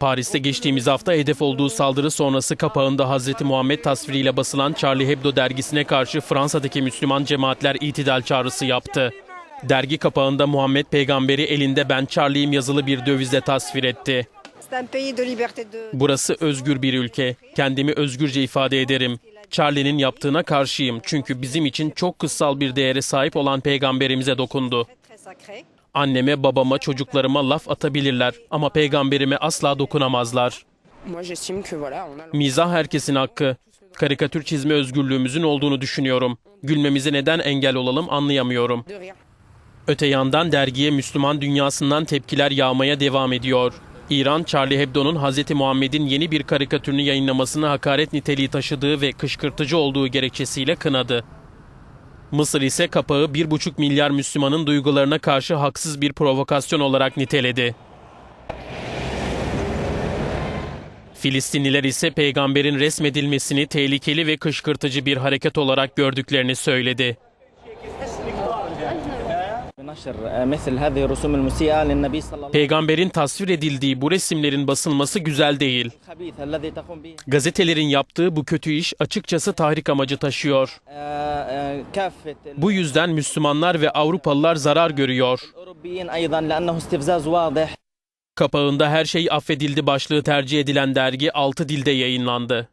Paris'te geçtiğimiz hafta hedef olduğu saldırı sonrası kapağında Hazreti Muhammed tasviriyle basılan Charlie Hebdo dergisine karşı Fransa'daki Müslüman cemaatler itidal çağrısı yaptı. Dergi kapağında Muhammed peygamberi elinde ben Charlie'yim yazılı bir dövizle tasvir etti. Burası özgür bir ülke. Kendimi özgürce ifade ederim. Charlie'nin yaptığına karşıyım çünkü bizim için çok kutsal bir değere sahip olan peygamberimize dokundu. Anneme, babama, çocuklarıma laf atabilirler ama peygamberime asla dokunamazlar. Mizah herkesin hakkı. Karikatür çizme özgürlüğümüzün olduğunu düşünüyorum. Gülmemize neden engel olalım anlayamıyorum. Öte yandan dergiye Müslüman dünyasından tepkiler yağmaya devam ediyor. İran, Charlie Hebdo'nun Hz. Muhammed'in yeni bir karikatürünü yayınlamasını hakaret niteliği taşıdığı ve kışkırtıcı olduğu gerekçesiyle kınadı. Mısır ise kapağı 1,5 milyar Müslümanın duygularına karşı haksız bir provokasyon olarak niteledi. Filistinliler ise peygamberin resmedilmesini tehlikeli ve kışkırtıcı bir hareket olarak gördüklerini söyledi. Peygamberin tasvir edildiği bu resimlerin basılması güzel değil. Gazetelerin yaptığı bu kötü iş açıkçası tahrik amacı taşıyor. Bu yüzden Müslümanlar ve Avrupalılar zarar görüyor. Kapağında her şey affedildi başlığı tercih edilen dergi 6 dilde yayınlandı.